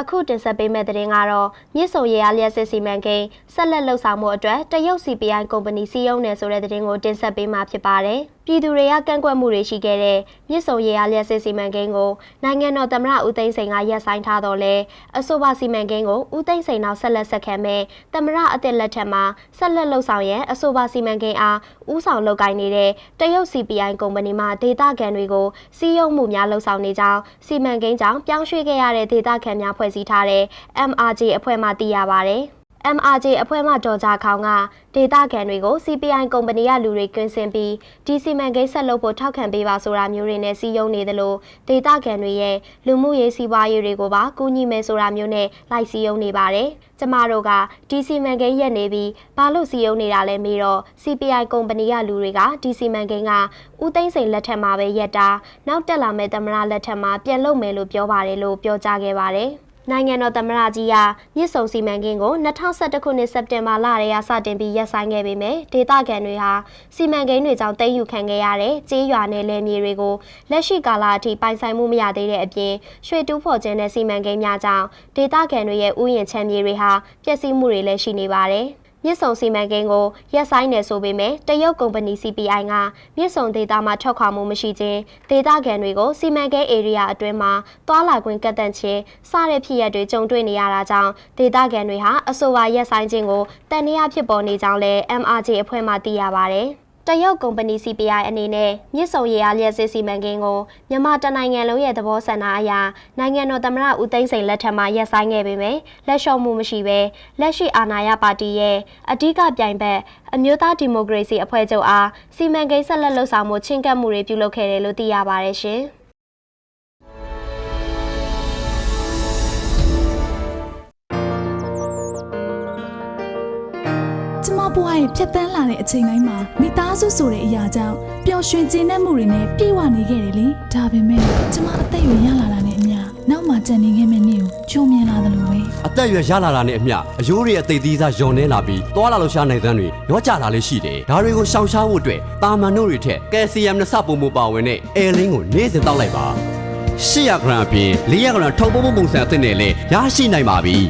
အခုတင်ဆက်ပေးမယ့်သတင်းကတော့မြစ်ဆုံရေအားလျက်စစ်စီမံကိန်းဆက်လက်လှုပ်ဆောင်မှုအတွက်တရုတ် CPI ကုမ္ပဏီစီးရုံးနယ်ဆိုတဲ့သတင်းကိုတင်ဆက်ပေးမှာဖြစ်ပါတယ်။ပြည်သူတွေကကန့်ကွက်မှုတွေရှိခဲ့တဲ့မြစ်ဆုံရေအားလျက်စစ်စီမံကိန်းကိုနိုင်ငံတော်သမ္မတဦးသိန်းစိန်ကရပ်ဆိုင်းထားတော့လဲအဆိုပါစီမံကိန်းကိုဦးသိန်းစိန်နောက်ဆက်လက်ဆက်ခံမဲ့သမ္မတအသစ်လက်ထက်မှာဆက်လက်လှုပ်ဆောင်ရန်အဆိုပါစီမံကိန်းအားဦးဆောင်လုပ်ကိုင်နေတဲ့တရုတ် CPI ကုမ္ပဏီမှဒေတာခံတွေကိုစီးရုံးမှုများလှုပ်ဆောင်နေကြောင်းစီမံကိန်းကြောင့်ပြောင်းရွှေ့ခဲ့ရတဲ့ဒေတာခံများဖွဲ့စည်းထားတဲ့ MRJ အဖွဲ့မှသိရပါဗျ။ MRJ အဖွဲ့မှတော်ကြခေါင်ကဒေတာခံတွေကို CPI ကုမ္ပဏီကလူတွေကင်းစင်ပြီးဒီစီမံကိန်းဆက်လုပ်ဖို့ထောက်ခံပေးပါဆိုတာမျိုးတွေနဲ့စီယုံနေတယ်လို့ဒေတာခံတွေရဲ့လူမှုရေးစီးပွားရေးတွေကိုပါကူညီမယ်ဆိုတာမျိုးနဲ့လိုက်စီယုံနေပါတယ်။ကျမတို့ကဒီစီမံကိန်းရက်နေပြီးဘာလို့စီယုံနေတာလဲမေးတော့ CPI ကုမ္ပဏီကလူတွေကဒီစီမံကိန်းကဦးသိန်းစိန်လက်ထက်မှာပဲရက်တာနောက်တက်လာမဲ့သမ္မတလက်ထက်မှာပြန်လုပ်မယ်လို့ပြောပါတယ်လို့ပြောကြားခဲ့ပါတယ်။ နိုင်ငံတော်သမ္မတကြီးကမြစ်ဆုံစီမံကိန်းကို2021ခုနှစ်စက်တင်ဘာလထဲကစတင်ပြီးရပ်ဆိုင်းခဲ့ပေမဲ့ဒေသခံတွေဟာစီမံကိန်းတွေကြောင့်တိတ်ယူခံခဲ့ရတဲ့ကြေးရွာနယ်လယ်မြေတွေကိုလက်ရှိကာလအထိပိုင်ဆိုင်မှုမရသေးတဲ့အပြင်ရွှေတူးဖော်ခြင်းတဲ့စီမံကိန်းများကြောင့်ဒေသခံတွေရဲ့ဥယျာဉ်ချမ်းမြေတွေဟာပျက်စီးမှုတွေလည်းရှိနေပါတယ်။ မြစ်ဆုံစီမံကိန်းကိုရက်ဆိုင်နေဆိုပေမဲ့တရုတ်ကုမ္ပဏီ CPI ကမြစ်ဆုံဒေသမှာထွက်ခွာမှုမရှိခြင်းဒေသခံတွေကိုစီမံကိန်း area အတွင်းမှာသွာလာခွင့်ကန့်သတ်ခြင်းစတဲ့ဖြစ်ရပ်တွေကြုံတွေ့နေရတာကြောင့်ဒေသခံတွေဟာအဆိုပါရက်ဆိုင်ခြင်းကိုတန်တရားဖြစ်ပေါ်နေကြောင်းလည်း MRJ အဖွဲ့မှသိရပါဗျ။ တရုတ်ကုမ္ပဏီ CPI အနေနဲ့မြစ်ဆုံရေအားလျက်စစ်စီမံကိန်းကိုမြန်မာတနိုင်ငံလုံးရဲ့သဘောဆန္ဒအရနိုင်ငံတော်သမ္မတဦးသိန်းစိန်လက်ထက်မှာရပ်ဆိုင်းခဲ့ပေမယ့်လက်လျှော့မှုမရှိဘဲလက်ရှိအာဏာရပါတီရဲ့အဓိကပြိုင်ဘက်အမျိုးသားဒီမိုကရေစီအဖွဲ့ချုပ်အားစီမံကိန်းဆက်လက်လှုပ်ဆောင်မှုချင်းကပ်မှုတွေပြုလုပ်ခဲ့တယ်လို့သိရပါတယ်ရှင်။ ဘဝရဲ့ဖြတ်တန်းလာတဲ့အချိန်တိုင်းမှာမိသားစုဆိုတဲ့အရာကြောင့်ပျော်ရွှင်ခြင်းနဲ့မှုတွေနဲ့ပြည့်ဝနေခဲ့တယ်လေဒါပေမဲ့ကျမအသက်အရွယ်ရလာတာနဲ့အမျှနောက်မှကြံနေခဲ့မယ့်နေ့ကိုကြုံမြင်လာတယ်လို့ပဲအသက်အရွယ်ရလာတာနဲ့အမျှအယိုးတွေအသေးသေးစားယုံနေလာပြီးသွာလာလှရှားနိုင်သန်းတွေရောကြလာလေးရှိတယ်။ဒါတွေကိုရှောင်ရှားဖို့အတွက်တာမန်တို့တွေထက်ကယ်ဆီယမ်နှစ်ဆပုံမှုပါဝင်တဲ့အဲလင်းကိုနေ့စဉ်တောက်လိုက်ပါ။800ဂရမ်အပြင်400ဂရမ်ထောက်ပုံးပုံစံအသစ်နဲ့လည်းရရှိနိုင်ပါပြီ။